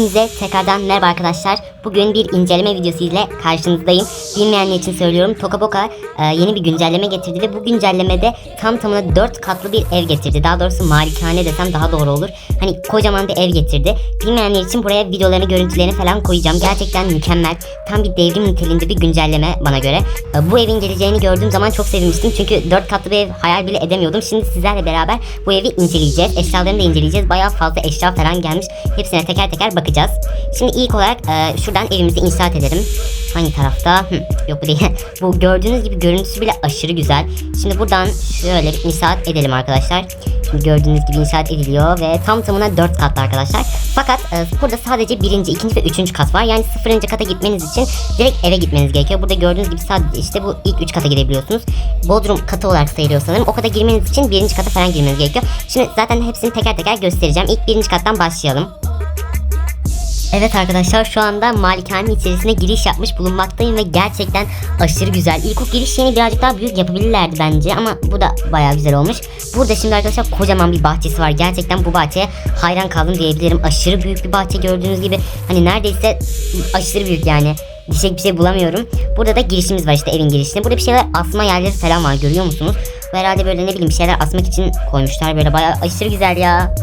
Hepinize tekrardan merhaba arkadaşlar. Bugün bir inceleme videosu ile karşınızdayım. Bilmeyenler için söylüyorum. Tokaboka e, yeni bir güncelleme getirdi ve bu güncellemede tam tamına 4 katlı bir ev getirdi. Daha doğrusu malikane desem daha doğru olur. Hani kocaman bir ev getirdi. Bilmeyenler için buraya videolarını, görüntülerini falan koyacağım. Gerçekten mükemmel. Tam bir devrim niteliğinde bir güncelleme bana göre. E, bu evin geleceğini gördüğüm zaman çok sevinmiştim. Çünkü 4 katlı bir ev hayal bile edemiyordum. Şimdi sizlerle beraber bu evi inceleyeceğiz. Eşyalarını da inceleyeceğiz. Bayağı fazla eşya falan gelmiş. Hepsine teker teker bakacağız. Şimdi ilk olarak e, şuradan evimizi inşaat edelim. Hangi tarafta? Hı, yok bu değil. bu gördüğünüz gibi görüntüsü bile aşırı güzel. Şimdi buradan şöyle bir inşaat edelim arkadaşlar. Şimdi gördüğünüz gibi inşaat ediliyor ve tam tamına 4 katlı arkadaşlar. Fakat e, burada sadece birinci, ikinci ve üçüncü kat var. Yani sıfırıncı kata gitmeniz için direkt eve gitmeniz gerekiyor. Burada gördüğünüz gibi sadece işte bu ilk üç kata gidebiliyorsunuz. Bodrum katı olarak sayılıyor sanırım. O kata girmeniz için birinci kata falan girmeniz gerekiyor. Şimdi zaten hepsini teker teker göstereceğim. İlk birinci kattan başlayalım. Evet arkadaşlar şu anda malikanenin içerisine giriş yapmış bulunmaktayım ve gerçekten aşırı güzel. İlk o giriş yerini birazcık daha büyük yapabilirlerdi bence ama bu da bayağı güzel olmuş. Burada şimdi arkadaşlar kocaman bir bahçesi var. Gerçekten bu bahçeye hayran kaldım diyebilirim. Aşırı büyük bir bahçe gördüğünüz gibi. Hani neredeyse aşırı büyük yani. Diyecek bir şey bulamıyorum. Burada da girişimiz var işte evin girişinde. Burada bir şeyler asma yerleri falan var görüyor musunuz? Bu herhalde böyle ne bileyim bir şeyler asmak için koymuşlar. Böyle bayağı aşırı güzel ya.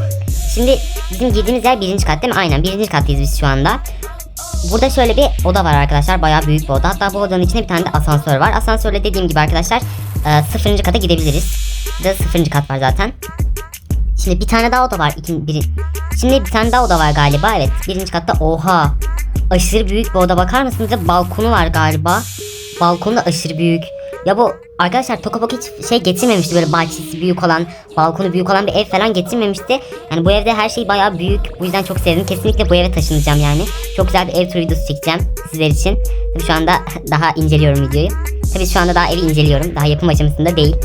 Şimdi bizim girdiğimiz yer birinci kat değil mi? Aynen birinci kattayız biz şu anda. Burada şöyle bir oda var arkadaşlar. Bayağı büyük bir oda. Hatta bu odanın içinde bir tane de asansör var. Asansörle dediğim gibi arkadaşlar e, sıfırıncı kata gidebiliriz. Burada sıfırıncı kat var zaten. Şimdi bir tane daha oda var. İkin, biri. Şimdi bir tane daha oda var galiba. Evet birinci katta. Oha. Aşırı büyük bir oda. Bakar mısınız? Balkonu var galiba. Balkonu da aşırı büyük. Ya bu arkadaşlar Tokabok hiç şey getirmemişti böyle bahçesi büyük olan, balkonu büyük olan bir ev falan getirmemişti. Yani bu evde her şey bayağı büyük. Bu yüzden çok sevdim. Kesinlikle bu eve taşınacağım yani. Çok güzel bir ev turu videosu çekeceğim sizler için. Tabii şu anda daha inceliyorum videoyu. Tabii şu anda daha evi inceliyorum. Daha yapım aşamasında değil.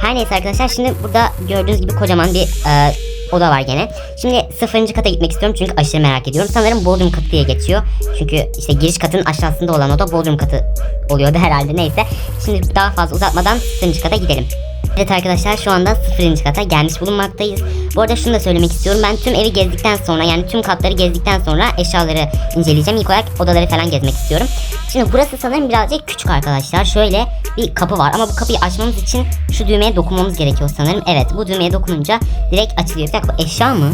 Her neyse arkadaşlar şimdi burada gördüğünüz gibi kocaman bir e, oda var gene. Şimdi sıfırıncı kata gitmek istiyorum çünkü aşırı merak ediyorum. Sanırım Bodrum katı diye geçiyor. Çünkü işte giriş katının aşağısında olan oda Bodrum katı oluyordu herhalde neyse. Şimdi daha fazla uzatmadan sıfırıncı kata gidelim. Evet arkadaşlar şu anda sıfırıncı kata gelmiş bulunmaktayız. Bu arada şunu da söylemek istiyorum. Ben tüm evi gezdikten sonra yani tüm katları gezdikten sonra eşyaları inceleyeceğim. İlk olarak odaları falan gezmek istiyorum. Şimdi burası sanırım birazcık küçük arkadaşlar. Şöyle bir kapı var ama bu kapıyı açmamız için şu düğmeye dokunmamız gerekiyor sanırım. Evet bu düğmeye dokununca direkt açılıyor. Bir dakika bu eşya mı?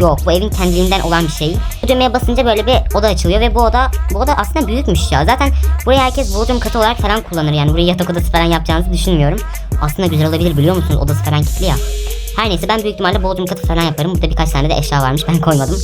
Yok bu evin kendiliğinden olan bir şey. Bu düğmeye basınca böyle bir oda açılıyor ve bu oda bu oda aslında büyükmüş ya. Zaten burayı herkes bodrum katı olarak falan kullanır yani burayı yatak odası falan yapacağınızı düşünmüyorum. Aslında güzel olabilir biliyor musunuz odası falan kilitli ya. Her neyse ben büyük ihtimalle bodrum katı falan yaparım. Burada birkaç tane de eşya varmış ben koymadım.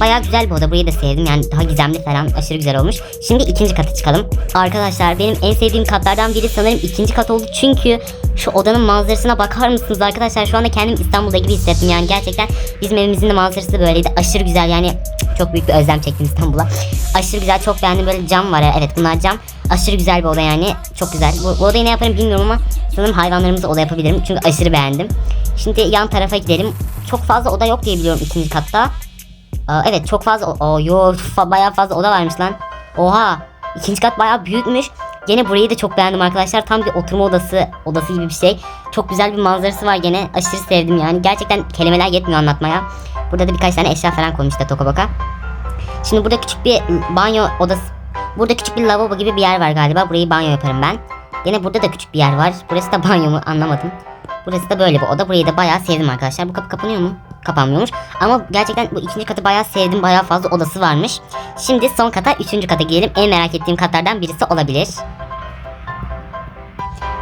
Bayağı güzel bir oda burayı da sevdim yani daha gizemli falan aşırı güzel olmuş. Şimdi ikinci kata çıkalım. Arkadaşlar benim en sevdiğim katlardan biri sanırım ikinci kat oldu çünkü şu odanın manzarasına bakar mısınız arkadaşlar şu anda kendim İstanbul'da gibi hissettim yani gerçekten bizim evimizin de manzarası böyleydi aşırı güzel yani çok büyük bir özlem çektim İstanbul'a. Aşırı güzel çok beğendim böyle cam var ya evet bunlar cam. Aşırı güzel bir oda yani çok güzel. Bu, bu odayı ne yaparım bilmiyorum ama sanırım hayvanlarımızı oda yapabilirim çünkü aşırı beğendim. Şimdi yan tarafa gidelim. Çok fazla oda yok diye biliyorum ikinci katta. Aa, evet çok fazla o yo bayağı fazla oda varmış lan. Oha ikinci kat bayağı büyükmüş. Gene burayı da çok beğendim arkadaşlar. Tam bir oturma odası odası gibi bir şey. Çok güzel bir manzarası var gene. Aşırı sevdim yani. Gerçekten kelimeler yetmiyor anlatmaya. Burada da birkaç tane eşya falan koymuşlar Tokaboka. Şimdi burada küçük bir banyo odası. Burada küçük bir lavabo gibi bir yer var galiba. Burayı banyo yaparım ben. Gene burada da küçük bir yer var. Burası da banyo mu anlamadım. Burası da böyle bir oda. Burayı da bayağı sevdim arkadaşlar. Bu kapı kapanıyor mu? Kapanmıyormuş. Ama gerçekten bu ikinci katı bayağı sevdim. Bayağı fazla odası varmış. Şimdi son kata, üçüncü kata gidelim. En merak ettiğim katlardan birisi olabilir.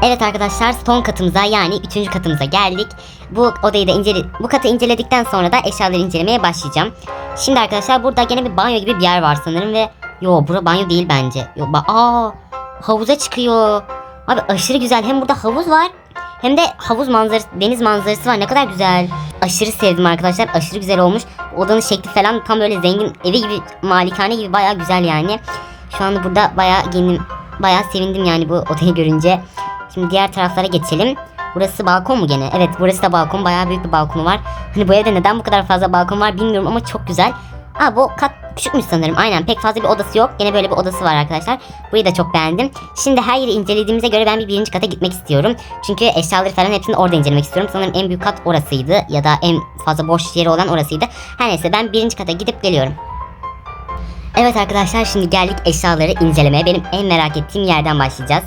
Evet arkadaşlar son katımıza yani üçüncü katımıza geldik. Bu odayı da incele bu katı inceledikten sonra da eşyaları incelemeye başlayacağım. Şimdi arkadaşlar burada gene bir banyo gibi bir yer var sanırım ve yo bura banyo değil bence. Yo ba aa havuza çıkıyor. Abi aşırı güzel. Hem burada havuz var hem de havuz manzarası, deniz manzarası var. Ne kadar güzel. Aşırı sevdim arkadaşlar. Aşırı güzel olmuş. Odanın şekli falan tam böyle zengin evi gibi, malikane gibi bayağı güzel yani. Şu anda burada bayağı yeni, bayağı sevindim yani bu odayı görünce. Şimdi diğer taraflara geçelim. Burası balkon mu gene? Evet burası da balkon. Bayağı büyük bir balkonu var. Hani bu evde neden bu kadar fazla balkon var bilmiyorum ama çok güzel. Aa bu kat küçükmüş sanırım. Aynen pek fazla bir odası yok. Gene böyle bir odası var arkadaşlar. Burayı da çok beğendim. Şimdi her yeri incelediğimize göre ben bir birinci kata gitmek istiyorum. Çünkü eşyaları falan hepsini orada incelemek istiyorum. Sanırım en büyük kat orasıydı. Ya da en fazla boş yeri olan orasıydı. Her neyse ben birinci kata gidip geliyorum. Evet arkadaşlar şimdi geldik eşyaları incelemeye. Benim en merak ettiğim yerden başlayacağız.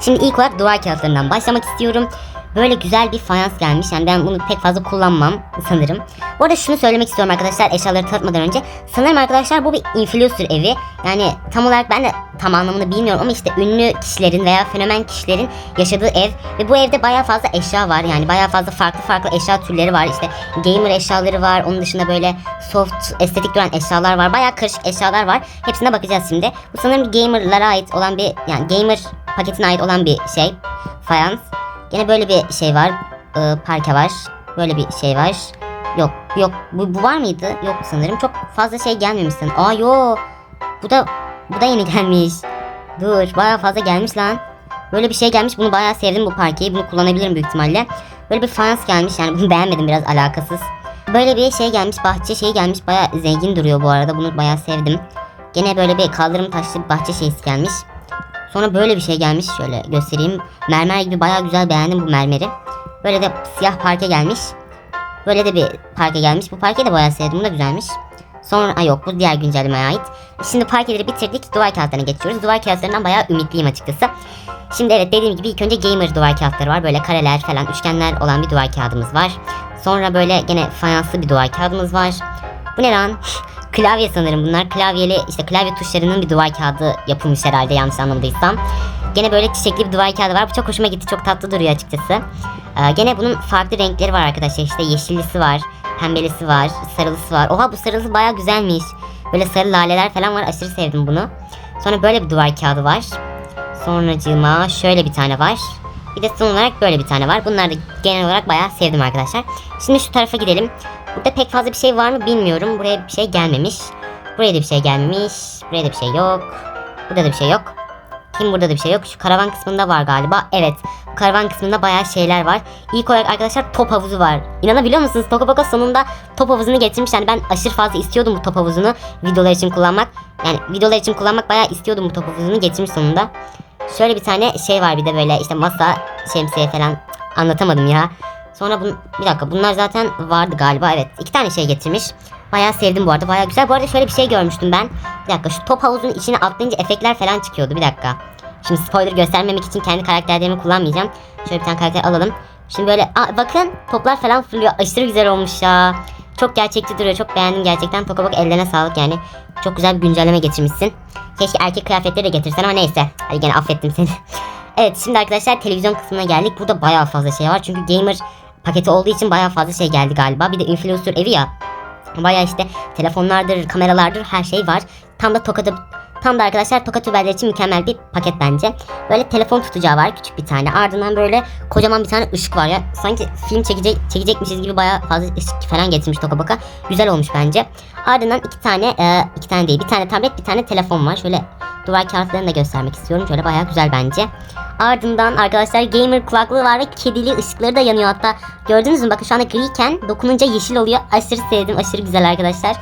Şimdi ilk olarak duvar kağıtlarından başlamak istiyorum. Böyle güzel bir fayans gelmiş. Yani ben bunu pek fazla kullanmam sanırım. Bu arada şunu söylemek istiyorum arkadaşlar eşyaları tanıtmadan önce. Sanırım arkadaşlar bu bir influencer evi. Yani tam olarak ben de tam anlamını bilmiyorum ama işte ünlü kişilerin veya fenomen kişilerin yaşadığı ev. Ve bu evde baya fazla eşya var. Yani baya fazla farklı farklı eşya türleri var. İşte gamer eşyaları var. Onun dışında böyle soft estetik duran eşyalar var. Baya karışık eşyalar var. Hepsine bakacağız şimdi. Bu sanırım gamerlara ait olan bir yani gamer paketine ait olan bir şey. Fayans. Gene böyle bir şey var. Ee, parke var. Böyle bir şey var. Yok yok bu, bu var mıydı? Yok sanırım. Çok fazla şey gelmemiş sanırım. Aa yo. Bu da bu da yeni gelmiş. Dur baya fazla gelmiş lan. Böyle bir şey gelmiş. Bunu bayağı sevdim bu parkeyi. Bunu kullanabilirim büyük ihtimalle. Böyle bir fayans gelmiş. Yani bunu beğenmedim biraz alakasız. Böyle bir şey gelmiş. Bahçe şey gelmiş. Bayağı zengin duruyor bu arada. Bunu bayağı sevdim. Gene böyle bir kaldırım taşlı bahçe şeysi gelmiş. Sonra böyle bir şey gelmiş. Şöyle göstereyim. Mermer gibi bayağı güzel beğendim bu mermeri. Böyle de siyah parke gelmiş. Böyle de bir parke gelmiş. Bu parkeyi de bayağı sevdim. Bu da güzelmiş. Sonra ay yok bu diğer güncellemeye ait. Şimdi parkeleri bitirdik. Duvar kağıtlarına geçiyoruz. Duvar kağıtlarından bayağı ümitliyim açıkçası. Şimdi evet dediğim gibi ilk önce gamer duvar kağıtları var. Böyle kareler falan üçgenler olan bir duvar kağıdımız var. Sonra böyle gene fayanslı bir duvar kağıdımız var. Bu ne lan? Klavye sanırım bunlar. Klavyeli işte klavye tuşlarının bir duvar kağıdı yapılmış herhalde yanlış anlamadıysam. Gene böyle çiçekli bir duvar kağıdı var. Bu çok hoşuma gitti. Çok tatlı duruyor açıkçası. Ee, gene bunun farklı renkleri var arkadaşlar. İşte yeşillisi var. Pembelisi var. Sarılısı var. Oha bu sarılısı baya güzelmiş. Böyle sarı laleler falan var. Aşırı sevdim bunu. Sonra böyle bir duvar kağıdı var. Sonracığıma şöyle bir tane var. Bir de son olarak böyle bir tane var. Bunları da genel olarak bayağı sevdim arkadaşlar. Şimdi şu tarafa gidelim. Burada pek fazla bir şey var mı bilmiyorum. Buraya bir şey gelmemiş. Buraya da bir şey gelmemiş. Buraya da bir şey yok. Burada da bir şey yok. Kim burada da bir şey yok. Şu karavan kısmında var galiba. Evet. Bu karavan kısmında bayağı şeyler var. İlk olarak arkadaşlar top havuzu var. İnanabiliyor musunuz? Toka sonunda top havuzunu getirmiş. Yani ben aşırı fazla istiyordum bu top havuzunu videolar için kullanmak. Yani videolar için kullanmak bayağı istiyordum bu top havuzunu getirmiş sonunda. Şöyle bir tane şey var bir de böyle işte masa, şemsiye falan anlatamadım ya. Sonra bun, bir dakika bunlar zaten vardı galiba evet. iki tane şey getirmiş. Bayağı sevdim bu arada bayağı güzel. Bu arada şöyle bir şey görmüştüm ben. Bir dakika şu top havuzun içine atlayınca efektler falan çıkıyordu bir dakika. Şimdi spoiler göstermemek için kendi karakterlerimi kullanmayacağım. Şöyle bir tane karakter alalım. Şimdi böyle aa, bakın toplar falan fırlıyor. Aşırı güzel olmuş ya. Çok gerçekçi duruyor. Çok beğendim gerçekten. Toka bak ellerine sağlık yani. Çok güzel bir güncelleme getirmişsin. Keşke erkek kıyafetleri de getirsen ama neyse. Hadi gene affettim seni. evet şimdi arkadaşlar televizyon kısmına geldik. Burada bayağı fazla şey var. Çünkü gamer paketi olduğu için bayağı fazla şey geldi galiba. Bir de influencer evi ya. Bayağı işte telefonlardır, kameralardır her şey var. Tam da Tokat'ı Tam da arkadaşlar tokat biberler için mükemmel bir paket bence. Böyle telefon tutacağı var küçük bir tane. Ardından böyle kocaman bir tane ışık var ya. Sanki film çekecek, çekecekmişiz gibi bayağı fazla ışık falan getirmiş Tokabaka. Güzel olmuş bence. Ardından iki tane, e, iki tane değil bir tane tablet bir tane telefon var. Şöyle duvar kağıtlarını da göstermek istiyorum. Şöyle bayağı güzel bence. Ardından arkadaşlar gamer kulaklığı var ve kedili ışıkları da yanıyor hatta. Gördünüz mü? Bakın şu anda griyken dokununca yeşil oluyor. Aşırı sevdim. Aşırı güzel arkadaşlar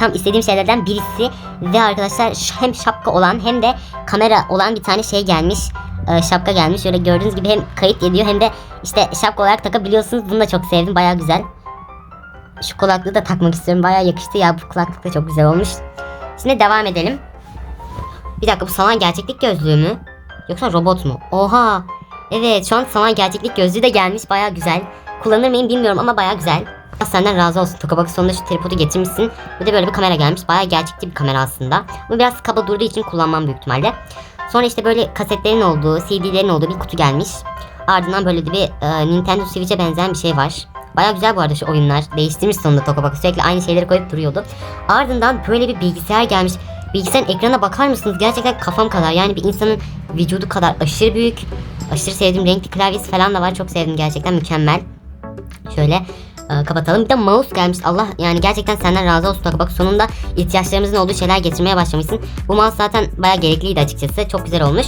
tam istediğim şeylerden birisi. Ve arkadaşlar hem şapka olan hem de kamera olan bir tane şey gelmiş. Ee, şapka gelmiş. Şöyle gördüğünüz gibi hem kayıt ediyor hem de işte şapka olarak takabiliyorsunuz. Bunu da çok sevdim. Baya güzel. Şu kulaklığı da takmak istiyorum. Baya yakıştı ya. Bu kulaklık da çok güzel olmuş. Şimdi devam edelim. Bir dakika bu sanal gerçeklik gözlüğü mü? Yoksa robot mu? Oha. Evet şu an sanal gerçeklik gözlüğü de gelmiş. Baya güzel. Kullanır mıyım bilmiyorum ama baya güzel. Allah senden razı olsun. Tokabak sonunda şu tripodu getirmişsin. Bir de böyle bir kamera gelmiş. Baya gerçekçi bir kamera aslında. Bu biraz kaba durduğu için kullanmam büyük ihtimalle. Sonra işte böyle kasetlerin olduğu, CD'lerin olduğu bir kutu gelmiş. Ardından böyle bir e, Nintendo Switch'e benzeyen bir şey var. Baya güzel bu arada şu oyunlar. Değiştirmiş sonunda Tokabak. Sürekli aynı şeyleri koyup duruyordu. Ardından böyle bir bilgisayar gelmiş. Bilgisayarın ekrana bakar mısınız? Gerçekten kafam kadar. Yani bir insanın vücudu kadar aşırı büyük. Aşırı sevdiğim renkli klavyesi falan da var. Çok sevdim gerçekten mükemmel. Şöyle e, kapatalım. Bir de mouse gelmiş. Allah yani gerçekten senden razı olsun. Bak sonunda ihtiyaçlarımızın olduğu şeyler getirmeye başlamışsın. Bu mouse zaten baya gerekliydi açıkçası. Çok güzel olmuş.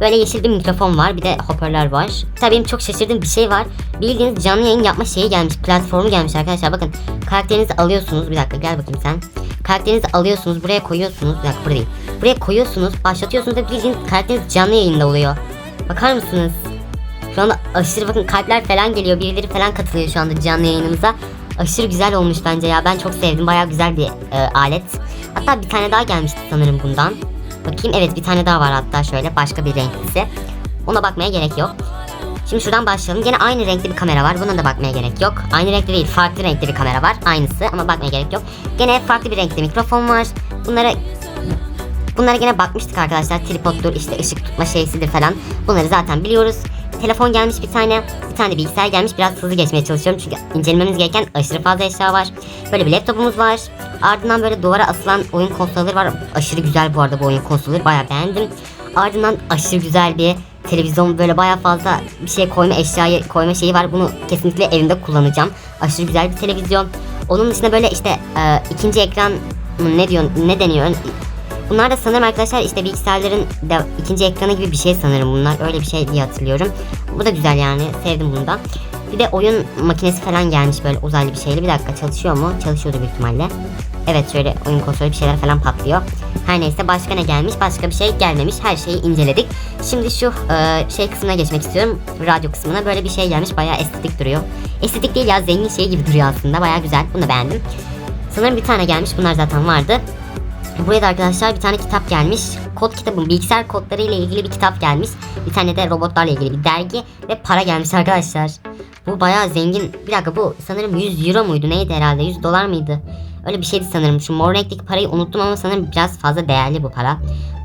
Böyle yeşil bir mikrofon var. Bir de hoparlör var. Tabii benim çok şaşırdığım bir şey var. Bildiğiniz canlı yayın yapma şeyi gelmiş. Platformu gelmiş arkadaşlar. Bakın karakterinizi alıyorsunuz. Bir dakika gel bakayım sen. Karakterinizi alıyorsunuz. Buraya koyuyorsunuz. Bir dakika burada değil. Buraya koyuyorsunuz. Başlatıyorsunuz ve bildiğiniz karakteriniz canlı yayında oluyor. Bakar mısınız? Şu anda aşırı bakın kalpler falan geliyor. Birileri falan katılıyor şu anda canlı yayınımıza. Aşırı güzel olmuş bence ya. Ben çok sevdim. Baya güzel bir e, alet. Hatta bir tane daha gelmişti sanırım bundan. Bakayım evet bir tane daha var hatta şöyle başka bir renklisi. Ona bakmaya gerek yok. Şimdi şuradan başlayalım. Gene aynı renkli bir kamera var. Buna da bakmaya gerek yok. Aynı renkli değil, farklı renkli bir kamera var. Aynısı ama bakmaya gerek yok. Gene farklı bir renkli mikrofon var. Bunlara Bunlara gene bakmıştık arkadaşlar. Tripoddur, işte ışık tutma şeysidir falan. Bunları zaten biliyoruz. Telefon gelmiş bir tane. Bir tane bilgisayar gelmiş. Biraz hızlı geçmeye çalışıyorum. Çünkü incelememiz gereken aşırı fazla eşya var. Böyle bir laptopumuz var. Ardından böyle duvara asılan oyun konsolları var. Aşırı güzel bu arada bu oyun konsolları. Bayağı beğendim. Ardından aşırı güzel bir televizyon böyle bayağı fazla bir şey koyma eşyayı koyma şeyi var. Bunu kesinlikle evimde kullanacağım. Aşırı güzel bir televizyon. Onun dışında böyle işte e, ikinci ekran ne diyor ne deniyor Bunlar da sanırım arkadaşlar işte bilgisayarların da ikinci ekranı gibi bir şey sanırım bunlar. Öyle bir şey diye hatırlıyorum. Bu da güzel yani. Sevdim bunu da. Bir de oyun makinesi falan gelmiş böyle uzaylı bir şeyle. Bir dakika çalışıyor mu? Çalışıyordu büyük ihtimalle. Evet şöyle oyun konsolu bir şeyler falan patlıyor. Her neyse başka ne gelmiş? Başka bir şey gelmemiş. Her şeyi inceledik. Şimdi şu e, şey kısmına geçmek istiyorum. Radyo kısmına böyle bir şey gelmiş. Bayağı estetik duruyor. Estetik değil ya zengin şey gibi duruyor aslında. Bayağı güzel. Bunu beğendim. Sanırım bir tane gelmiş. Bunlar zaten vardı. Buraya da arkadaşlar bir tane kitap gelmiş. Kod kitabı, bilgisayar kodları ile ilgili bir kitap gelmiş. Bir tane de robotlarla ilgili bir dergi ve para gelmiş arkadaşlar. Bu bayağı zengin. Bir dakika bu sanırım 100 euro muydu neydi herhalde 100 dolar mıydı? Öyle bir şeydi sanırım. Şu mor renkteki parayı unuttum ama sanırım biraz fazla değerli bu para.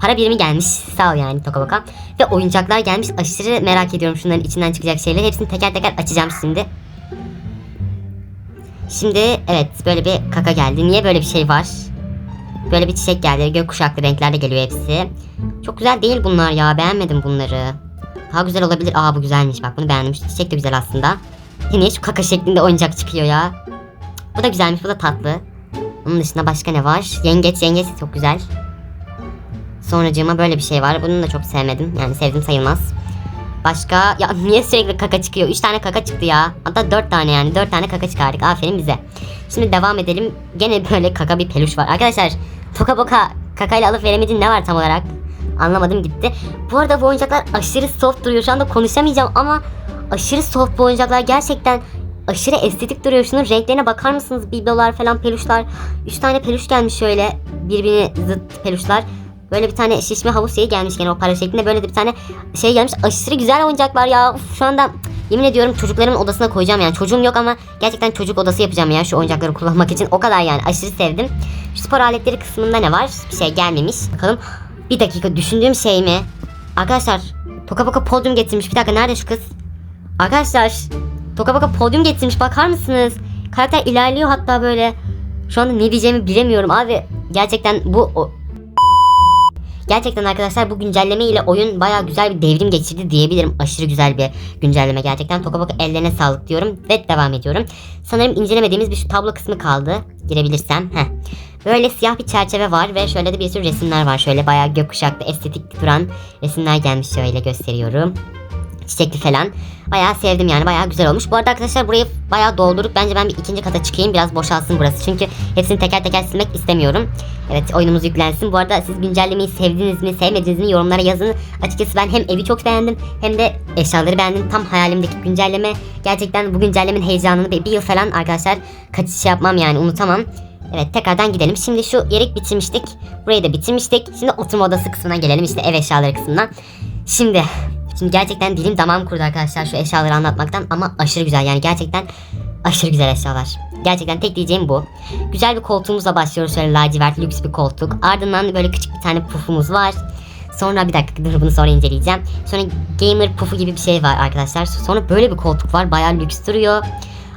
Para birimi gelmiş. Sağ ol yani Toka Boka. Ve oyuncaklar gelmiş. Aşırı merak ediyorum şunların içinden çıkacak şeyleri. Hepsini teker teker açacağım şimdi. Şimdi evet böyle bir kaka geldi. Niye böyle bir şey var? Böyle bir çiçek geldi. Gökkuşaklı renklerde geliyor hepsi. Çok güzel değil bunlar ya. Beğenmedim bunları. Daha güzel olabilir. Aa bu güzelmiş. Bak bunu beğendim. Şu çiçek de güzel aslında. Niye şu kaka şeklinde oyuncak çıkıyor ya? Bu da güzelmiş. Bu da tatlı. Onun dışında başka ne var? Yengeç. Yengeç çok güzel. Sonracığıma böyle bir şey var. Bunu da çok sevmedim. Yani sevdim sayılmaz. Başka ya niye sürekli kaka çıkıyor? 3 tane kaka çıktı ya. Hatta 4 tane yani. 4 tane kaka çıkardık. Aferin bize. Şimdi devam edelim. Gene böyle kaka bir peluş var. Arkadaşlar toka boka kakayla alıp veremediğin ne var tam olarak? Anlamadım gitti. Bu arada bu oyuncaklar aşırı soft duruyor. Şu anda konuşamayacağım ama aşırı soft bu oyuncaklar. Gerçekten aşırı estetik duruyor. Şunun renklerine bakar mısınız? Biblolar falan peluşlar. 3 tane peluş gelmiş şöyle. Birbirine zıt peluşlar. Böyle bir tane şişme havuz şeyi gelmiş gene o para şeklinde. Böyle de bir tane şey gelmiş. Aşırı güzel oyuncaklar ya. Uf, şu anda yemin ediyorum çocuklarımın odasına koyacağım yani. Çocuğum yok ama gerçekten çocuk odası yapacağım ya şu oyuncakları kullanmak için. O kadar yani aşırı sevdim. Spor aletleri kısmında ne var? Bir şey gelmemiş. Bakalım. Bir dakika düşündüğüm şey mi? Arkadaşlar Toka Boka podyum getirmiş. Bir dakika nerede şu kız? Arkadaşlar Toka Boka podyum getirmiş. Bakar mısınız? Karakter ilerliyor hatta böyle. Şu anda ne diyeceğimi bilemiyorum abi. Gerçekten bu Gerçekten arkadaşlar bu güncelleme ile oyun baya güzel bir devrim geçirdi diyebilirim. Aşırı güzel bir güncelleme gerçekten. Toka boka ellerine sağlık diyorum ve devam ediyorum. Sanırım incelemediğimiz bir şu tablo kısmı kaldı. Girebilirsem. Heh. Böyle siyah bir çerçeve var ve şöyle de bir sürü resimler var. Şöyle bayağı gökkuşaklı estetik duran resimler gelmiş şöyle gösteriyorum çiçekli falan. Bayağı sevdim yani bayağı güzel olmuş. Bu arada arkadaşlar burayı bayağı doldurup bence ben bir ikinci kata çıkayım biraz boşalsın burası. Çünkü hepsini teker teker silmek istemiyorum. Evet oyunumuz yüklensin. Bu arada siz güncellemeyi sevdiniz mi sevmediniz mi yorumlara yazın. Açıkçası ben hem evi çok beğendim hem de eşyaları beğendim. Tam hayalimdeki güncelleme. Gerçekten bu güncellemenin heyecanını bir, yıl falan arkadaşlar kaçış şey yapmam yani unutamam. Evet tekrardan gidelim. Şimdi şu yeri bitirmiştik. Burayı da bitirmiştik. Şimdi oturma odası kısmına gelelim. İşte ev eşyaları kısmından. Şimdi Şimdi gerçekten dilim damağım kurudu arkadaşlar şu eşyaları anlatmaktan ama aşırı güzel yani gerçekten aşırı güzel eşyalar. Gerçekten tek diyeceğim bu. Güzel bir koltuğumuzla başlıyoruz şöyle lacivert lüks bir koltuk. Ardından böyle küçük bir tane pufumuz var. Sonra bir dakika dur bunu sonra inceleyeceğim. Sonra gamer pufu gibi bir şey var arkadaşlar. Sonra böyle bir koltuk var. Bayağı lüks duruyor.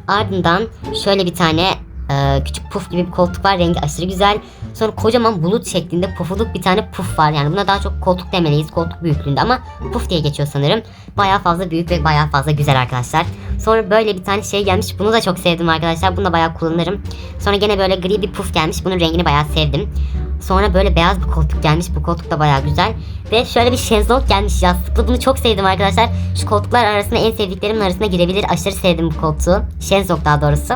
Ardından şöyle bir tane ee, küçük puf gibi bir koltuk var. Rengi aşırı güzel. Sonra kocaman bulut şeklinde pufuluk bir tane puf var. Yani buna daha çok koltuk demeliyiz. Koltuk büyüklüğünde ama puf diye geçiyor sanırım. Baya fazla büyük ve baya fazla güzel arkadaşlar. Sonra böyle bir tane şey gelmiş. Bunu da çok sevdim arkadaşlar. Bunu da baya kullanırım. Sonra gene böyle gri bir puf gelmiş. Bunun rengini baya sevdim. Sonra böyle beyaz bir koltuk gelmiş. Bu koltuk da baya güzel. Ve şöyle bir şezlong gelmiş yastıklı. Bunu çok sevdim arkadaşlar. Şu koltuklar arasında en sevdiklerimin arasına girebilir. Aşırı sevdim bu koltuğu. Şezlong daha doğrusu.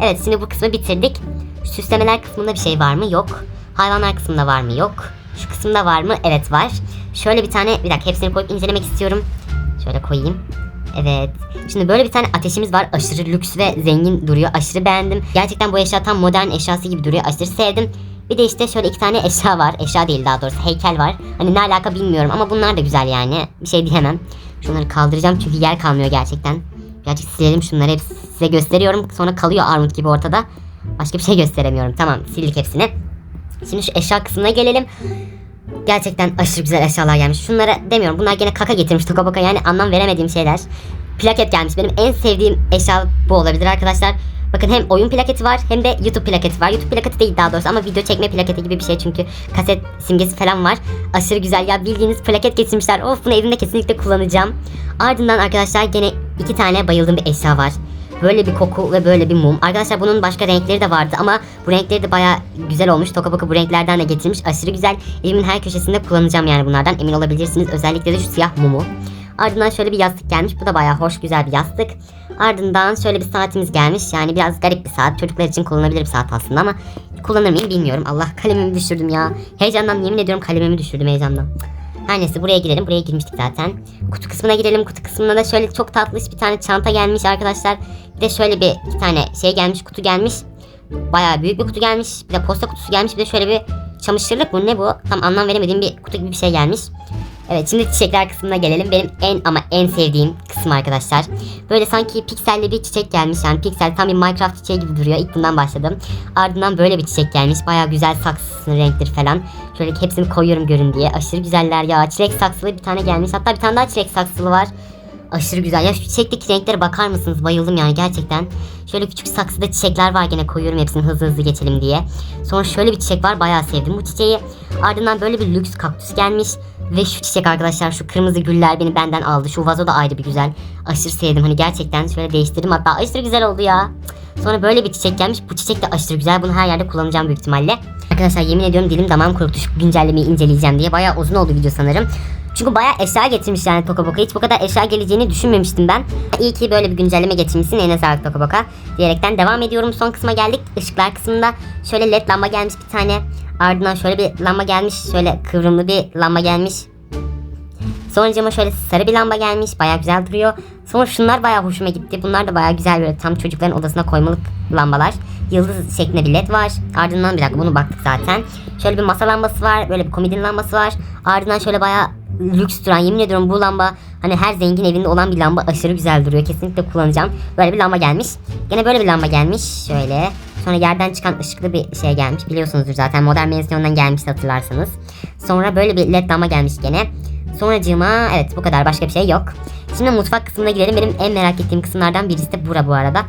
Evet şimdi bu kısmı bitirdik. Süslemeler kısmında bir şey var mı? Yok. Hayvanlar kısmında var mı? Yok. Şu kısımda var mı? Evet var. Şöyle bir tane bir dakika hepsini koyup incelemek istiyorum. Şöyle koyayım. Evet. Şimdi böyle bir tane ateşimiz var. Aşırı lüks ve zengin duruyor. Aşırı beğendim. Gerçekten bu eşya tam modern eşyası gibi duruyor. Aşırı sevdim. Bir de işte şöyle iki tane eşya var. Eşya değil daha doğrusu heykel var. Hani ne alaka bilmiyorum ama bunlar da güzel yani. Bir şey diyemem. Şunları kaldıracağım çünkü yer kalmıyor gerçekten. Birazcık silelim şunları hep size gösteriyorum. Sonra kalıyor armut gibi ortada. Başka bir şey gösteremiyorum. Tamam sildik hepsini. Şimdi şu eşya kısmına gelelim. Gerçekten aşırı güzel eşyalar gelmiş. Şunlara demiyorum. Bunlar gene kaka getirmiş toka boka yani anlam veremediğim şeyler. Plaket gelmiş. Benim en sevdiğim eşya bu olabilir arkadaşlar. Bakın hem oyun plaketi var hem de YouTube plaketi var. YouTube plaketi değil daha doğrusu ama video çekme plaketi gibi bir şey çünkü kaset simgesi falan var. Aşırı güzel ya bildiğiniz plaket getirmişler. Of bunu evimde kesinlikle kullanacağım. Ardından arkadaşlar gene iki tane bayıldığım bir eşya var. Böyle bir koku ve böyle bir mum. Arkadaşlar bunun başka renkleri de vardı ama bu renkleri de baya güzel olmuş. Toka boka bu renklerden de getirmiş. Aşırı güzel. Evimin her köşesinde kullanacağım yani bunlardan. Emin olabilirsiniz. Özellikle de şu siyah mumu. Ardından şöyle bir yastık gelmiş. Bu da baya hoş güzel bir yastık. Ardından şöyle bir saatimiz gelmiş. Yani biraz garip bir saat. Çocuklar için kullanılabilir bir saat aslında ama kullanır mıyım bilmiyorum. Allah kalemimi düşürdüm ya. Heyecandan yemin ediyorum kalemimi düşürdüm heyecandan. Her neyse buraya girelim. Buraya girmiştik zaten. Kutu kısmına girelim. Kutu kısmına da şöyle çok tatlış bir tane çanta gelmiş arkadaşlar. Bir de şöyle bir iki tane şey gelmiş. Kutu gelmiş. Bayağı büyük bir kutu gelmiş. Bir de posta kutusu gelmiş. Bir de şöyle bir çamaşırlık bu ne bu? Tam anlam veremediğim bir kutu gibi bir şey gelmiş. Evet şimdi çiçekler kısmına gelelim. Benim en ama en sevdiğim kısım arkadaşlar. Böyle sanki pikselli bir çiçek gelmiş. Yani piksel tam bir Minecraft çiçeği gibi duruyor. İlk bundan başladım. Ardından böyle bir çiçek gelmiş. Baya güzel saksısının renkleri falan. Şöyle hepsini koyuyorum görün diye. Aşırı güzeller ya. Çilek saksılı bir tane gelmiş. Hatta bir tane daha çilek saksılı var. Aşırı güzel. Ya şu çiçekteki renklere bakar mısınız? Bayıldım yani gerçekten. Şöyle küçük saksıda çiçekler var gene koyuyorum hepsini hızlı hızlı geçelim diye. Sonra şöyle bir çiçek var. Bayağı sevdim bu çiçeği. Ardından böyle bir lüks kaktüs gelmiş. Ve şu çiçek arkadaşlar şu kırmızı güller beni benden aldı. Şu vazo da ayrı bir güzel. Aşırı sevdim. Hani gerçekten şöyle değiştirdim. Hatta aşırı güzel oldu ya. Sonra böyle bir çiçek gelmiş. Bu çiçek de aşırı güzel. Bunu her yerde kullanacağım büyük ihtimalle. Arkadaşlar yemin ediyorum dilim damağım kuruttu şu güncellemeyi inceleyeceğim diye. Bayağı uzun oldu video sanırım. Çünkü bayağı eşya getirmiş yani Toka Boka. Hiç bu kadar eşya geleceğini düşünmemiştim ben. İyi ki böyle bir güncelleme getirmişsin. Eline sağlık Toka Boka. Diyerekten devam ediyorum. Son kısma geldik. Işıklar kısmında şöyle led lamba gelmiş bir tane. Ardından şöyle bir lamba gelmiş. Şöyle kıvrımlı bir lamba gelmiş. Sonucuma şöyle sarı bir lamba gelmiş. Baya güzel duruyor. Sonra şunlar baya hoşuma gitti. Bunlar da baya güzel böyle tam çocukların odasına koymalık lambalar. Yıldız şeklinde bir led var. Ardından bir dakika bunu baktık zaten. Şöyle bir masa lambası var. Böyle bir komodin lambası var. Ardından şöyle baya lüks duran yemin ediyorum bu lamba hani her zengin evinde olan bir lamba aşırı güzel duruyor. Kesinlikle kullanacağım. Böyle bir lamba gelmiş. Gene böyle bir lamba gelmiş. Şöyle. Sonra yerden çıkan ışıklı bir şey gelmiş. Biliyorsunuzdur zaten modern mensiyon gelmişti hatırlarsanız. Sonra böyle bir led lamba gelmiş gene. Sonracığıma evet bu kadar başka bir şey yok. Şimdi mutfak kısmına gidelim. Benim en merak ettiğim kısımlardan birisi de bura bu arada.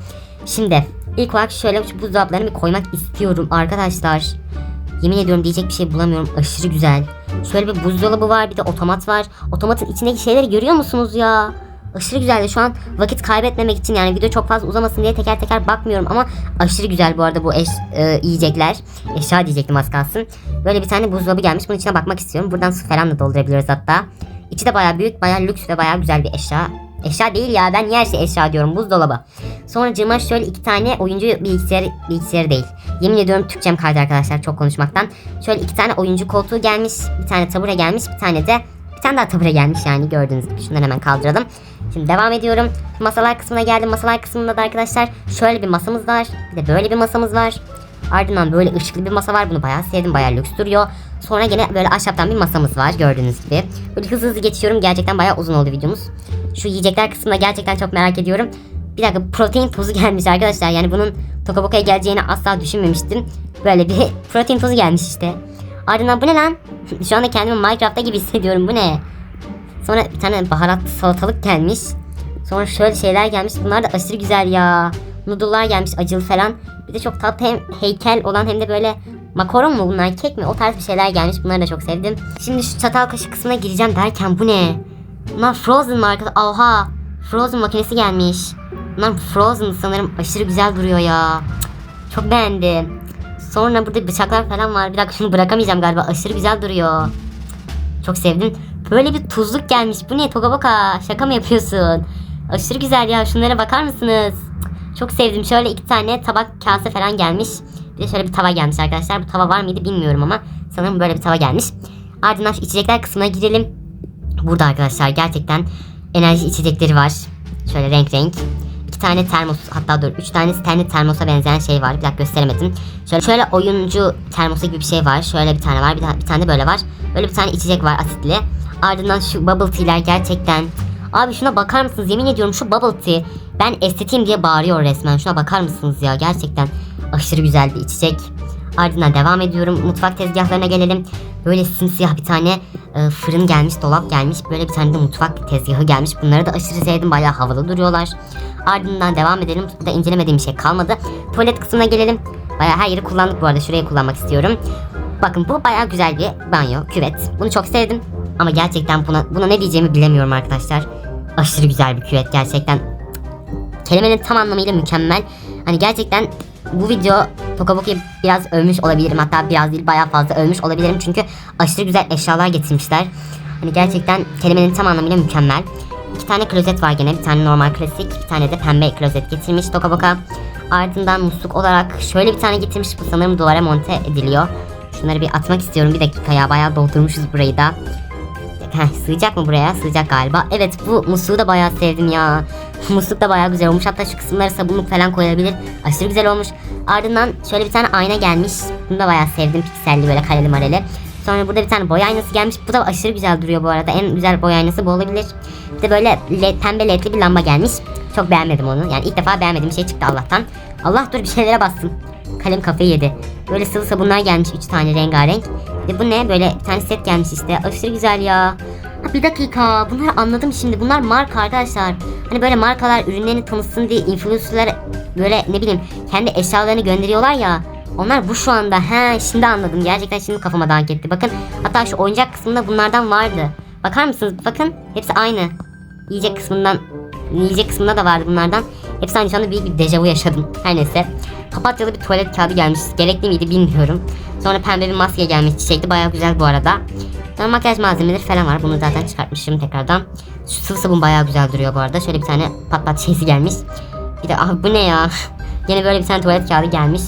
Şimdi ilk olarak şöyle şu buzdolaplarını bir koymak istiyorum arkadaşlar. Yemin ediyorum diyecek bir şey bulamıyorum. Aşırı güzel. Şöyle bir buzdolabı var bir de otomat var. Otomatın içindeki şeyleri görüyor musunuz ya? Aşırı güzeldi. Şu an vakit kaybetmemek için yani video çok fazla uzamasın diye teker teker bakmıyorum ama aşırı güzel bu arada bu eş, e, yiyecekler. Eşya diyecektim az kalsın. Böyle bir tane buzdolabı gelmiş. Bunun içine bakmak istiyorum. Buradan su falan da doldurabiliyoruz hatta. İçi de baya büyük, baya lüks ve baya güzel bir eşya. Eşya değil ya ben niye her şey eşya diyorum buzdolabı. Sonra cıma şöyle iki tane oyuncu bilgisayarı, bilgisayarı değil. Yemin ediyorum Türkçem kaydı arkadaşlar çok konuşmaktan. Şöyle iki tane oyuncu koltuğu gelmiş, bir tane tabure gelmiş, bir tane de bir tane daha tabure gelmiş yani gördüğünüz gibi. Şunları hemen kaldıralım. Şimdi devam ediyorum. Masalar kısmına geldim. Masalar kısmında da arkadaşlar şöyle bir masamız var. Bir de böyle bir masamız var. Ardından böyle ışıklı bir masa var. Bunu bayağı sevdim. Bayağı lüks duruyor. Sonra gene böyle ahşaptan bir masamız var gördüğünüz gibi. Böyle hızlı hızlı geçiyorum. Gerçekten bayağı uzun oldu videomuz. Şu yiyecekler kısmına gerçekten çok merak ediyorum. Bir dakika protein tozu gelmiş arkadaşlar. Yani bunun Tokaboka'ya geleceğini asla düşünmemiştim. Böyle bir protein tozu gelmiş işte. Ardından bu ne lan? Şu anda kendimi Minecraft'ta gibi hissediyorum. Bu ne? Sonra bir tane baharatlı salatalık gelmiş. Sonra şöyle şeyler gelmiş. Bunlar da aşırı güzel ya. Noodle'lar gelmiş acılı falan. Bir de çok tatlı hem heykel olan hem de böyle makaron mu bunlar kek mi o tarz bir şeyler gelmiş. Bunları da çok sevdim. Şimdi şu çatal kaşık kısmına gireceğim derken bu ne? Bunlar Frozen markası. Oha. Frozen makinesi gelmiş. Bunlar Frozen sanırım aşırı güzel duruyor ya. Çok beğendim. Sonra burada bıçaklar falan var. Bir dakika şunu bırakamayacağım galiba. Aşırı güzel duruyor. Çok sevdim. Böyle bir tuzluk gelmiş. Bu ne Toga Boka? Şaka mı yapıyorsun? Aşırı güzel ya. Şunlara bakar mısınız? Çok sevdim. Şöyle iki tane tabak kase falan gelmiş. Bir de şöyle bir tava gelmiş arkadaşlar. Bu tava var mıydı bilmiyorum ama sanırım böyle bir tava gelmiş. Ardından şu içecekler kısmına girelim. Burada arkadaşlar gerçekten enerji içecekleri var. Şöyle renk renk. İki tane termos hatta dur üç tane Stanley termosa benzeyen şey var. Bir dakika gösteremedim. Şöyle, şöyle oyuncu termosu gibi bir şey var. Şöyle bir tane var. Bir, tane, bir tane böyle var. Böyle bir tane içecek var asitli. Ardından şu bubble tea'ler gerçekten. Abi şuna bakar mısınız? Yemin ediyorum şu bubble tea ben estetiğim diye bağırıyor resmen. Şuna bakar mısınız ya? Gerçekten aşırı güzel bir içecek. Ardından devam ediyorum. Mutfak tezgahlarına gelelim. Böyle simsiyah bir tane e, fırın gelmiş, dolap gelmiş. Böyle bir tane de mutfak tezgahı gelmiş. Bunları da aşırı sevdim. Bayağı havalı duruyorlar. Ardından devam edelim. Burada incelemediğim bir şey kalmadı. Tuvalet kısmına gelelim. Bayağı her yeri kullandık bu arada. Şurayı kullanmak istiyorum. Bakın bu bayağı güzel bir banyo, küvet. Bunu çok sevdim. Ama gerçekten buna, buna ne diyeceğimi bilemiyorum arkadaşlar. Aşırı güzel bir küvet gerçekten. Kelimenin tam anlamıyla mükemmel. Hani gerçekten bu video Tokaboki'yi biraz övmüş olabilirim. Hatta biraz değil bayağı fazla övmüş olabilirim. Çünkü aşırı güzel eşyalar getirmişler. Hani gerçekten kelimenin tam anlamıyla mükemmel. İki tane klozet var gene. Bir tane normal klasik. Bir tane de pembe klozet getirmiş Tokaboka. Ardından musluk olarak şöyle bir tane getirmiş. Bu sanırım duvara monte ediliyor. Şunları bir atmak istiyorum. Bir dakika ya bayağı doldurmuşuz burayı da. Heh, sığacak mı buraya? Sığacak galiba. Evet bu musluğu da bayağı sevdim ya. Musluk da bayağı güzel olmuş. Hatta şu kısımlara sabunluk falan koyabilir. Aşırı güzel olmuş. Ardından şöyle bir tane ayna gelmiş. Bunu da bayağı sevdim. Pikselli böyle kareli mareli. Sonra burada bir tane boy aynası gelmiş. Bu da aşırı güzel duruyor bu arada. En güzel boy aynası bu olabilir. Bir de böyle led, pembe ledli bir lamba gelmiş. Çok beğenmedim onu. Yani ilk defa beğenmediğim şey çıktı Allah'tan. Allah dur bir şeylere bastım. Kalem kafayı yedi. Böyle sıvı sabunlar gelmiş 3 tane rengarenk. De bu ne? Böyle bir tane set gelmiş işte. Aşırı güzel ya. Ha bir dakika. Bunları anladım şimdi. Bunlar marka arkadaşlar. Hani böyle markalar ürünlerini tanıtsın diye influencerlar böyle ne bileyim kendi eşyalarını gönderiyorlar ya. Onlar bu şu anda. He şimdi anladım. Gerçekten şimdi kafama dank etti. Bakın hatta şu oyuncak kısmında bunlardan vardı. Bakar mısınız? Bakın hepsi aynı. Yiyecek kısmından yiyecek kısmında da vardı bunlardan. Hepsi aynı şu anda büyük bir dejavu yaşadım. Her neyse. Papatyalı bir tuvalet kağıdı gelmiş. Gerekli miydi bilmiyorum. Sonra pembe bir maske gelmiş çiçekli. Bayağı güzel bu arada. Sonra makyaj malzemeleri falan var. Bunu zaten çıkartmışım tekrardan. Şu sıvı sabun bayağı güzel duruyor bu arada. Şöyle bir tane pat pat şeysi gelmiş. Bir de ah bu ne ya? Yine böyle bir tane tuvalet kağıdı gelmiş.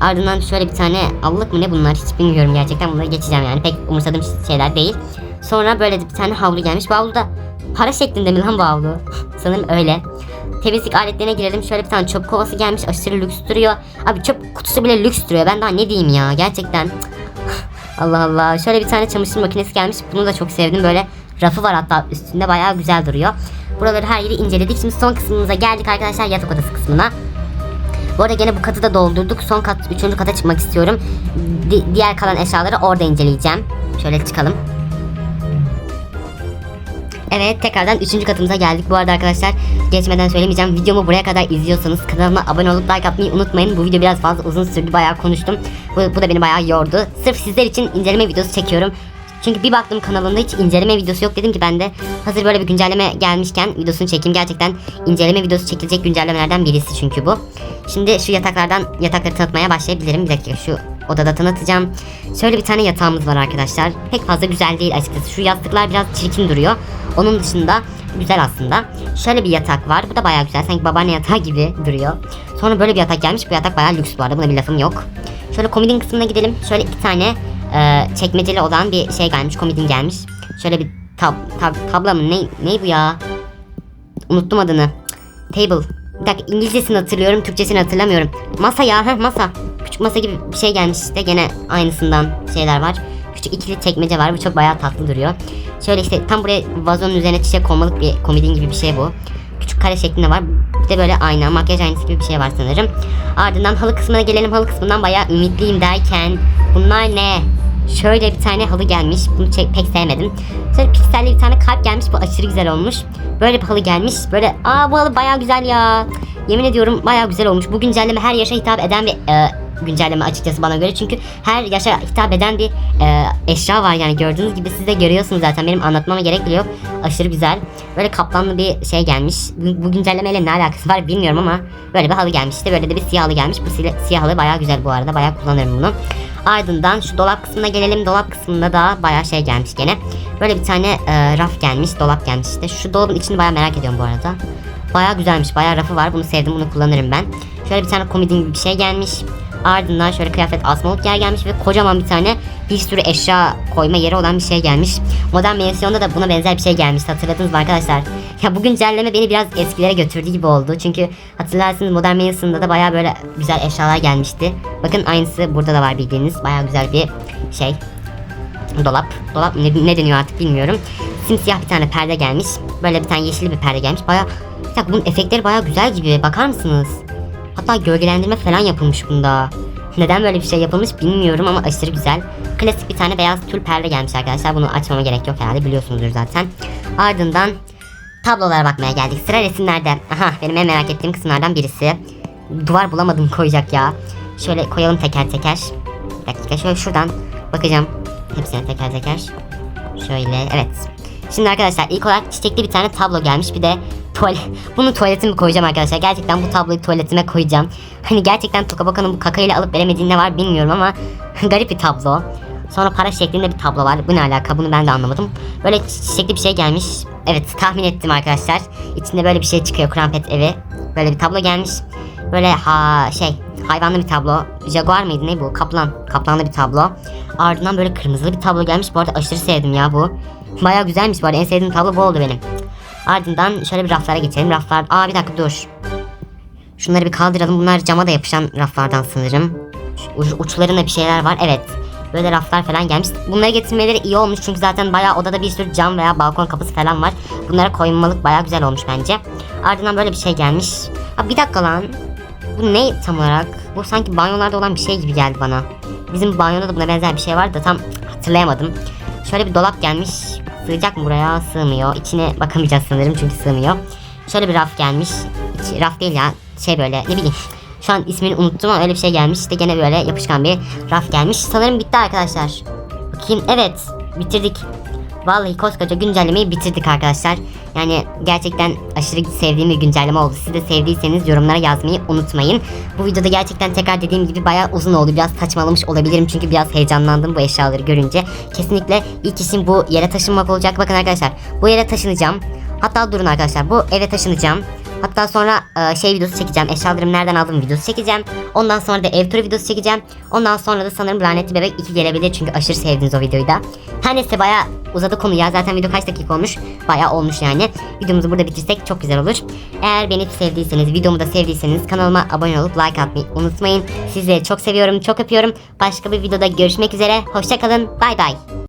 Ardından şöyle bir tane allık mı ne bunlar hiç bilmiyorum gerçekten. Bunları geçeceğim yani. Pek umursadığım şeyler değil. Sonra böyle bir tane havlu gelmiş. Bu havlu da para şeklinde mi lan bu havlu? Sanırım öyle. Temizlik aletlerine girelim. Şöyle bir tane çöp kovası gelmiş. Aşırı lüks duruyor. Abi çöp kutusu bile lüks duruyor. Ben daha ne diyeyim ya gerçekten. Allah Allah. Şöyle bir tane çamaşır makinesi gelmiş. Bunu da çok sevdim. Böyle rafı var hatta üstünde bayağı güzel duruyor. Buraları her yeri inceledik. Şimdi son kısmımıza geldik arkadaşlar yatak odası kısmına. Bu arada gene bu katı da doldurduk. Son kat, üçüncü kata çıkmak istiyorum. Di- diğer kalan eşyaları orada inceleyeceğim. Şöyle çıkalım. Evet tekrardan 3. katımıza geldik. Bu arada arkadaşlar geçmeden söylemeyeceğim. Videomu buraya kadar izliyorsanız kanalıma abone olup like atmayı unutmayın. Bu video biraz fazla uzun sürdü. Bayağı konuştum. Bu, bu da beni bayağı yordu. Sırf sizler için inceleme videosu çekiyorum. Çünkü bir baktım kanalında hiç inceleme videosu yok dedim ki ben de hazır böyle bir güncelleme gelmişken videosunu çekeyim. Gerçekten inceleme videosu çekilecek güncellemelerden birisi çünkü bu. Şimdi şu yataklardan yatakları tanıtmaya başlayabilirim. Bir dakika şu odada tanıtacağım. Şöyle bir tane yatağımız var arkadaşlar. Pek fazla güzel değil açıkçası. Şu yastıklar biraz çirkin duruyor. Onun dışında güzel aslında. Şöyle bir yatak var. Bu da bayağı güzel. Sanki babaanne yatağı gibi duruyor. Sonra böyle bir yatak gelmiş. Bu yatak bayağı lüks bu arada. Buna bir lafım yok. Şöyle komodin kısmına gidelim. Şöyle iki tane e, çekmeceli olan bir şey gelmiş. Komodin gelmiş. Şöyle bir tab, tab tabla mı? Ne, ne bu ya? Unuttum adını. Table. Bir İngilizcesini hatırlıyorum. Türkçesini hatırlamıyorum. Masa ya. Heh, masa. Küçük masa gibi bir şey gelmiş işte. Gene aynısından şeyler var. Küçük ikili çekmece var. Bu çok bayağı tatlı duruyor. Şöyle işte tam buraya vazonun üzerine çiçek konmalık bir komodin gibi bir şey bu. Küçük kare şeklinde var. Bir de böyle ayna, makyaj aynası gibi bir şey var sanırım. Ardından halı kısmına gelelim. Halı kısmından bayağı ümitliyim derken bunlar ne? Şöyle bir tane halı gelmiş. Bunu çek- pek sevmedim. Şöyle pikselli bir tane kalp gelmiş. Bu aşırı güzel olmuş. Böyle bir halı gelmiş. Böyle aa bu halı bayağı güzel ya. Yemin ediyorum bayağı güzel olmuş. Bu güncelleme her yaşa hitap eden bir e, güncelleme açıkçası bana göre. Çünkü her yaşa hitap eden bir e, eşya var yani gördüğünüz gibi siz de görüyorsunuz zaten benim anlatmama gerek bile yok. Aşırı güzel. Böyle kaplanlı bir şey gelmiş. Bu, bu güncellemeyle ne alakası var bilmiyorum ama böyle bir halı gelmiş. İşte böyle de bir siyah halı gelmiş. Bu siyah, halı bayağı güzel bu arada. Bayağı kullanırım bunu. Ardından şu dolap kısmına gelelim. Dolap kısmında da bayağı şey gelmiş gene. Böyle bir tane e, raf gelmiş, dolap gelmiş işte. Şu dolabın içini bayağı merak ediyorum bu arada. Bayağı güzelmiş, bayağı rafı var. Bunu sevdim, bunu kullanırım ben. Şöyle bir tane komodin gibi bir şey gelmiş. Ardından şöyle kıyafet asmalık yer gelmiş ve kocaman bir tane bir sürü eşya koyma yeri olan bir şey gelmiş. Modern Mansion'da da buna benzer bir şey gelmişti hatırladınız mı arkadaşlar? Ya bu güncelleme beni biraz eskilere götürdü gibi oldu. Çünkü hatırlarsınız Modern Mansion'da da baya böyle güzel eşyalar gelmişti. Bakın aynısı burada da var bildiğiniz. Baya güzel bir şey. Dolap. Dolap ne, ne deniyor artık bilmiyorum. Simsiyah bir tane perde gelmiş. Böyle bir tane yeşil bir perde gelmiş. Baya bir dakika bunun efektleri baya güzel gibi. Bakar mısınız? Hatta gölgelendirme falan yapılmış bunda. Neden böyle bir şey yapılmış bilmiyorum ama aşırı güzel. Klasik bir tane beyaz tül perde gelmiş arkadaşlar. Bunu açmama gerek yok herhalde biliyorsunuzdur zaten. Ardından tablolara bakmaya geldik. Sıra resimlerde. Aha benim en merak ettiğim kısımlardan birisi. Duvar bulamadım koyacak ya. Şöyle koyalım teker teker. Bir dakika şöyle şuradan bakacağım. Hepsine teker teker. Şöyle evet. Şimdi arkadaşlar ilk olarak çiçekli bir tane tablo gelmiş. Bir de tuvalet. Bunu tuvaletime koyacağım arkadaşlar. Gerçekten bu tabloyu tuvaletime koyacağım. Hani gerçekten Tokaboka'nın bu kakayla alıp veremediği ne var bilmiyorum ama garip bir tablo. Sonra para şeklinde bir tablo var. Bu ne alaka bunu ben de anlamadım. Böyle çiçekli bir şey gelmiş. Evet tahmin ettim arkadaşlar. İçinde böyle bir şey çıkıyor krampet evi. Böyle bir tablo gelmiş. Böyle ha şey hayvanlı bir tablo. Jaguar mıydı ne bu? Kaplan. Kaplanlı bir tablo. Ardından böyle kırmızılı bir tablo gelmiş. Bu arada aşırı sevdim ya bu. Baya güzelmiş bu arada. En sevdiğim tablo bu oldu benim. Ardından şöyle bir raflara geçelim. Raflar... Aa bir dakika dur. Şunları bir kaldıralım. Bunlar cama da yapışan raflardan sanırım. Uç- uçlarında bir şeyler var. Evet. Böyle raflar falan gelmiş. Bunları getirmeleri iyi olmuş çünkü zaten bayağı odada bir sürü cam veya balkon kapısı falan var. Bunlara koymalık bayağı güzel olmuş bence. Ardından böyle bir şey gelmiş. Aa, bir dakika lan. Bu ne tam olarak? Bu sanki banyolarda olan bir şey gibi geldi bana. Bizim banyoda da buna benzer bir şey var da tam hatırlayamadım. Şöyle bir dolap gelmiş. Sığacak mı buraya? Sığmıyor. İçine bakamayacağız sanırım çünkü sığmıyor. Şöyle bir raf gelmiş. İçi, raf değil ya. Şey böyle ne bileyim. Şu an ismini unuttum ama öyle bir şey gelmiş. İşte gene böyle yapışkan bir raf gelmiş. Sanırım bitti arkadaşlar. Bakayım evet bitirdik. Vallahi koskoca güncellemeyi bitirdik arkadaşlar. Yani gerçekten aşırı sevdiğim bir güncelleme oldu. Siz de sevdiyseniz yorumlara yazmayı unutmayın. Bu videoda gerçekten tekrar dediğim gibi bayağı uzun oldu. Biraz saçmalamış olabilirim çünkü biraz heyecanlandım bu eşyaları görünce. Kesinlikle ilk işim bu yere taşınmak olacak. Bakın arkadaşlar bu yere taşınacağım. Hatta durun arkadaşlar bu eve taşınacağım. Hatta sonra e, şey videosu çekeceğim. Eşyalarımı nereden aldım videosu çekeceğim. Ondan sonra da ev turu videosu çekeceğim. Ondan sonra da sanırım Lanetli Bebek 2 gelebilir. Çünkü aşırı sevdiniz o videoyu da. Her neyse baya uzadı konu ya. Zaten video kaç dakika olmuş? Baya olmuş yani. Videomuzu burada bitirsek çok güzel olur. Eğer beni sevdiyseniz, videomu da sevdiyseniz kanalıma abone olup like atmayı unutmayın. Sizleri çok seviyorum, çok öpüyorum. Başka bir videoda görüşmek üzere. Hoşçakalın. Bay bay.